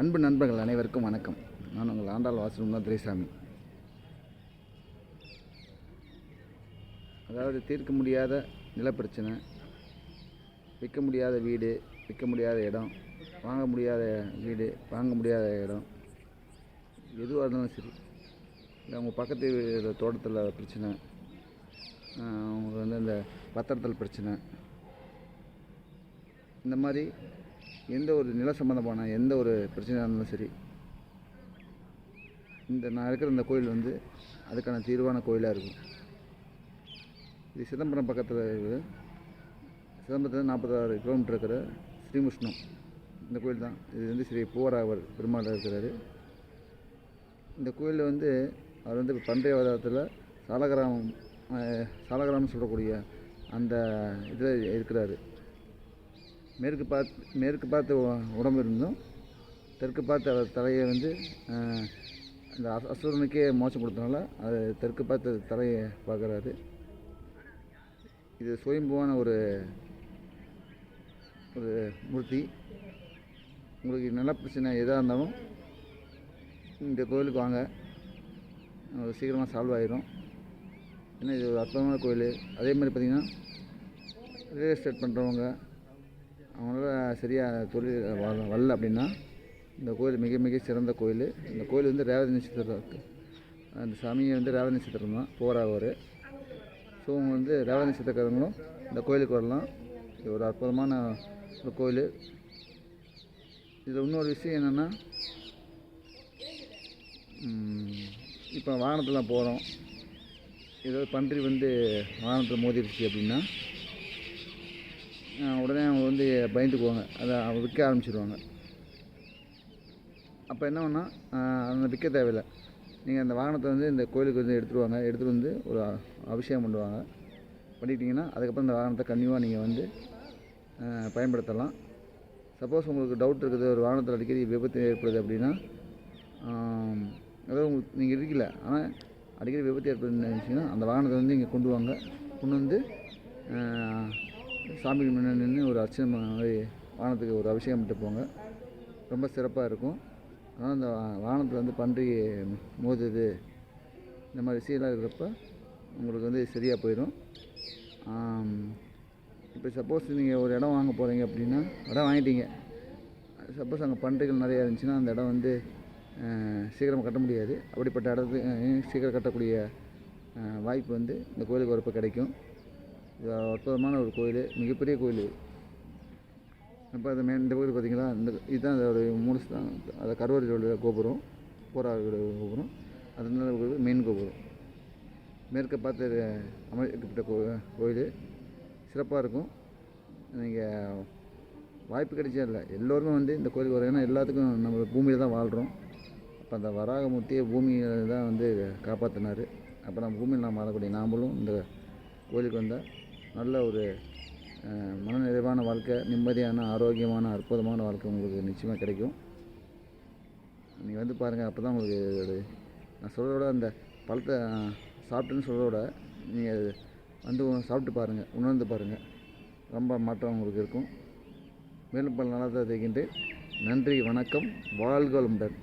அன்பு நண்பர்கள் அனைவருக்கும் வணக்கம். நான் உங்கள் ஆண்டாள் வாசனம் துரைசாமி. அதாவது தீர்க்க முடியாத நிலப்பிரச்சனை விற்க முடியாத வீடு விற்க முடியாத இடம் வாங்க முடியாத வீடு வாங்க முடியாத இடம் எதுவாக இருந்தாலும் சரி. இல்லை உங்கள் பக்கத்து வீடு தோட்டத்தில் பிரச்சனை அவங்களுக்கு வந்து இந்த பத்திரத்தில் பிரச்சனை இந்த மாதிரி எந்த ஒரு நில சம்மந்தமான எந்த ஒரு பிரச்சனையாக இருந்தாலும் சரி இந்த நான் இருக்கிற இந்த கோயில் வந்து அதுக்கான தீர்வான கோயிலாக இருக்கும். இது சிதம்பரம் பக்கத்தில் இருக்குது. சிதம்பரத்தில் நாற்பத்தாறு கிலோமீட்டர் இருக்கிற ஸ்ரீமுஷ்ணம் இந்த கோயில் தான். இது வந்து ஸ்ரீ பூவராவர் பெருமாள் இருக்கிறாரு. இந்த கோயிலில் வந்து அவர் வந்து பண்டைய வாதத்தில் சாலகிராமம் சாலகிராமம் சொல்லக்கூடிய அந்த இதில் இருக்கிறாரு. மேற்கு பார்த்து மேற்கு பார்த்து உடம்பு இருந்தும் தெற்கு பார்த்து அவர் தலையை வந்து அந்த அசுரனுக்கே மோசம் கொடுத்தனால அது தெற்கு பார்த்து தலையை பார்க்குறாரு. இது சுயம்புவான ஒரு ஒரு மூர்த்தி. உங்களுக்கு நல்ல பிரச்சனை எதாக இருந்தாலும் இந்த கோயிலுக்கு வாங்க. சீக்கிரமாக சால்வ் ஆகிரும் ஏன்னா இது ஒரு அற்புதமான கோயில் அதே மாதிரி பார்த்திங்கன்னா ரியல் எஸ்டேட் பண்ணுறவங்க அவங்களால சரியாக தொழில் வ- வரல அப்படின்னா இந்த கோயில் மிக மிக சிறந்த கோயில். இந்த கோயில் வந்து ரேவதி நட்சத்திரம் இருக்குது அந்த சாமியை வந்து ரேவதி நட்சத்திரம் தான் போகிறவர் ஸோ அவங்க வந்து ரேவதி நட்சத்திரக்காரங்களும் இந்த கோயிலுக்கு வரலாம். இது ஒரு அற்புதமான ஒரு கோயில். இதில் இன்னொரு விஷயம் என்னென்னா இப்போ வாகனத்தில் போகிறோம் ஏதாவது பன்றி வந்து வாகனத்தில் மோதிருச்சு அப்படின்னா உடனே அவங்க வந்து பயந்துக்குவாங்க. அதை விற்க ஆரம்பிச்சிடுவாங்க அப்போ என்ன பண்ணால் அந்த விற்க தேவையில்லை. நீங்கள் அந்த வாகனத்தை வந்து இந்த கோயிலுக்கு வந்து எடுத்துருவாங்க எடுத்துகிட்டு வந்து ஒரு அபிஷேகம் பண்ணுவாங்க. பண்ணிட்டீங்கன்னா அதுக்கப்புறம் இந்த வாகனத்தை கன்னியூவாக நீங்கள் வந்து பயன்படுத்தலாம். சப்போஸ் உங்களுக்கு டவுட் இருக்குது ஒரு வாகனத்தில் அடிக்கடி விபத்து ஏற்படுது அப்படின்னா அதாவது உங்களுக்கு நீங்கள் இருக்கல ஆனால் அடிக்கடி விபத்து ஏற்படுதுன்னு நினச்சிங்கன்னா அந்த வாகனத்தை வந்து இங்கே கொண்டு வாங்க. கொண்டு வந்து சாமிக்கு சாமி முன்னாடி நின்று ஒரு அர்ச்சனை மாதிரி வாகனத்துக்கு ஒரு அபிஷேகம் பண்ணிட்டு போங்க. ரொம்ப சிறப்பாக இருக்கும். ஆனால் அந்த வானத்தில் வாகனத்தில் வந்து பன்றி மோதுது இந்த மாதிரி சீலாக இருக்கிறப்ப உங்களுக்கு வந்து சரியாக போயிடும். இப்போ சப்போஸ் நீங்கள் ஒரு இடம் வாங்க போகிறீங்க அப்படின்னா இடம் வாங்கிட்டீங்க. சப்போஸ் அங்கே பன்றிகள் நிறையா இருந்துச்சுன்னா அந்த இடம் வந்து சீக்கிரம் கட்ட முடியாது. அப்படிப்பட்ட இடத்துக்கு சீக்கிரம் கட்டக்கூடிய வாய்ப்பு வந்து இந்த கோயிலுக்கு வரப்போ கிடைக்கும். அற்புதமான ஒரு கோயில் மிகப்பெரிய கோயில். அப்போ அது மே இந்த கோயில் பார்த்தீங்களா இந்த இதுதான் அதோடைய மூணு தான் அது கருவாரியோட கோபுரம் போராட கோபுரம் அதனால மெயின் கோபுரம். மேற்க பார்த்து அமைக்கப்பட்ட கோ கோயில். சிறப்பாக இருக்கும். நீங்கள் வாய்ப்பு கிடைச்சா இல்லை எல்லோருமே வந்து இந்த கோயிலுக்கு வர ஏன்னா எல்லாத்துக்கும் நம்ம பூமியில் தான் வாழ்கிறோம் அப்போ அந்த வராகமூர்த்தியை பூமியில் தான் வந்து காப்பாற்றினார் அப்போ நம்ம பூமியில் நாம் வாழக்கூடிய நாமளும் இந்த கோயிலுக்கு வந்தால் நல்ல ஒரு மனநிறைவான வாழ்க்கை நிம்மதியான ஆரோக்கியமான அற்புதமான வாழ்க்கை உங்களுக்கு நிச்சயமாக கிடைக்கும். நீங்கள் வந்து பாருங்கள் அப்போ தான் உங்களுக்கு நான் சொல்கிறத விட அந்த பழத்தை சாப்பிட்டுன்னு சொல்கிறத விட நீங்கள் வந்து சாப்பிட்டு பாருங்கள் உணர்ந்து பாருங்கள் ரொம்ப மாற்றம் உங்களுக்கு இருக்கும். மேலும் பல நலத்தை செய்கின்றேன் நன்றி வணக்கம் வாழ்களுடன்